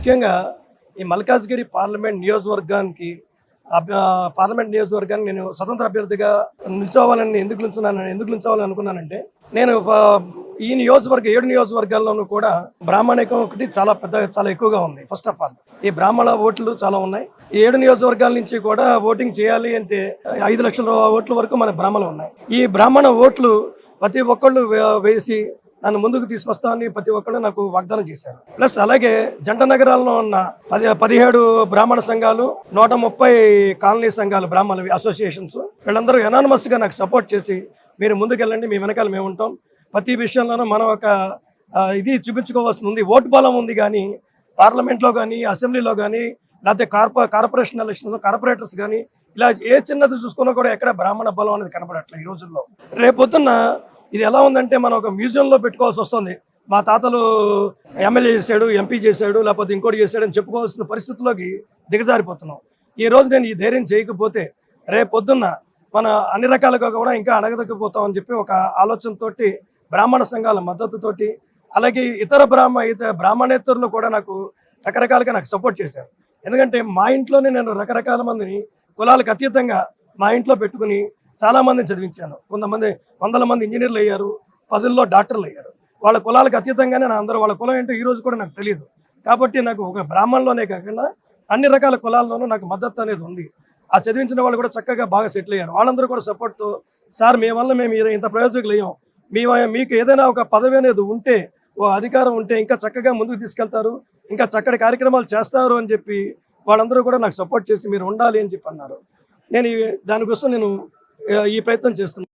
ముఖ్యంగా ఈ మల్కాజ్గిరి పార్లమెంట్ నియోజకవర్గానికి పార్లమెంట్ నియోజకవర్గానికి నేను స్వతంత్ర అభ్యర్థిగా నిల్చోవాలని ఎందుకు నిల్చున్నాను ఎందుకు నిల్చోవాలని అనుకున్నానంటే నేను ఈ నియోజకవర్గ ఏడు నియోజకవర్గాల్లోనూ కూడా బ్రాహ్మణికం ఒకటి చాలా పెద్ద చాలా ఎక్కువగా ఉంది. ఫస్ట్ ఆఫ్ ఆల్ ఈ బ్రాహ్మణ ఓట్లు చాలా ఉన్నాయి. ఈ ఏడు నియోజకవర్గాల నుంచి కూడా ఓటింగ్ చేయాలి అంటే ఐదు లక్షల ఓట్ల వరకు మన బ్రాహ్మణులు ఉన్నాయి. ఈ బ్రాహ్మణ ఓట్లు ప్రతి ఒక్కళ్ళు వేసి నన్ను ముందుకు తీసుకొస్తామని ప్రతి ఒక్కరు నాకు వాగ్దానం చేశారు. ప్లస్ అలాగే జంట నగరాల్లో ఉన్న పది పదిహేడు బ్రాహ్మణ సంఘాలు నూట ముప్పై కాలనీ సంఘాలు బ్రాహ్మణ అసోసియేషన్స్ వీళ్ళందరూ ఎనానమస్గా నాకు సపోర్ట్ చేసి మీరు ముందుకెళ్ళండి మీ వెనకాల మేము ఉంటాం. ప్రతి విషయంలోనూ మనం ఒక ఇది చూపించుకోవాల్సి ఉంది ఓటు బలం ఉంది కానీ పార్లమెంట్లో కానీ అసెంబ్లీలో కానీ లేకపోతే కార్పొ కార్పొరేషన్ ఎలక్షన్స్ కార్పొరేటర్స్ కానీ ఇలా ఏ చిన్నది చూసుకున్నా కూడా ఎక్కడ బ్రాహ్మణ బలం అనేది కనపడట్లేదు ఈ రోజుల్లో. రేపొద్దున్న ఇది ఎలా ఉందంటే మనం ఒక మ్యూజియంలో పెట్టుకోవాల్సి వస్తుంది. మా తాతలు ఎమ్మెల్యే చేశాడు ఎంపీ చేశాడు లేకపోతే ఇంకోటి చేశాడు అని చెప్పుకోవాల్సిన పరిస్థితుల్లోకి దిగజారిపోతున్నాం. ఈ రోజు నేను ఈ ధైర్యం చేయకపోతే రేపొద్దున్న మన అన్ని రకాలుగా కూడా ఇంకా అడగదకపోతాం అని చెప్పి ఒక ఆలోచనతోటి బ్రాహ్మణ సంఘాల మద్దతుతోటి అలాగే ఇతర బ్రాహ్మ ఇతర బ్రాహ్మణేతరులు కూడా నాకు రకరకాలుగా నాకు సపోర్ట్ చేశారు. ఎందుకంటే మా ఇంట్లోనే నేను రకరకాల మందిని కులాలకు అతీతంగా మా ఇంట్లో పెట్టుకుని చాలా మందిని చదివించాను. కొంతమంది వందల మంది ఇంజనీర్లు అయ్యారు పదుల్లో డాక్టర్లు అయ్యారు. వాళ్ళ కులాలకు అతీతంగానే నా అందరూ వాళ్ళ కులం ఏంటో ఈ రోజు కూడా నాకు తెలియదు కాబట్టి నాకు ఒక బ్రాహ్మణులోనే కాకుండా అన్ని రకాల కులాల్లోనూ నాకు మద్దతు అనేది ఉంది. ఆ చదివించిన వాళ్ళు కూడా చక్కగా బాగా సెటిల్ అయ్యారు. వాళ్ళందరూ కూడా సపోర్ట్తో సార్ మీ వల్ల మేము ఇంత ప్రయోజకులు అయ్యాం. మీ మీకు ఏదైనా ఒక పదవి అనేది ఉంటే ఓ అధికారం ఉంటే ఇంకా చక్కగా ముందుకు తీసుకెళ్తారు ఇంకా చక్కటి కార్యక్రమాలు చేస్తారు అని చెప్పి వాళ్ళందరూ కూడా నాకు సపోర్ట్ చేసి మీరు ఉండాలి అని చెప్పి అన్నారు. నేను దానికోసం నేను ఈ ప్రయత్నం చేస్తున్నాం.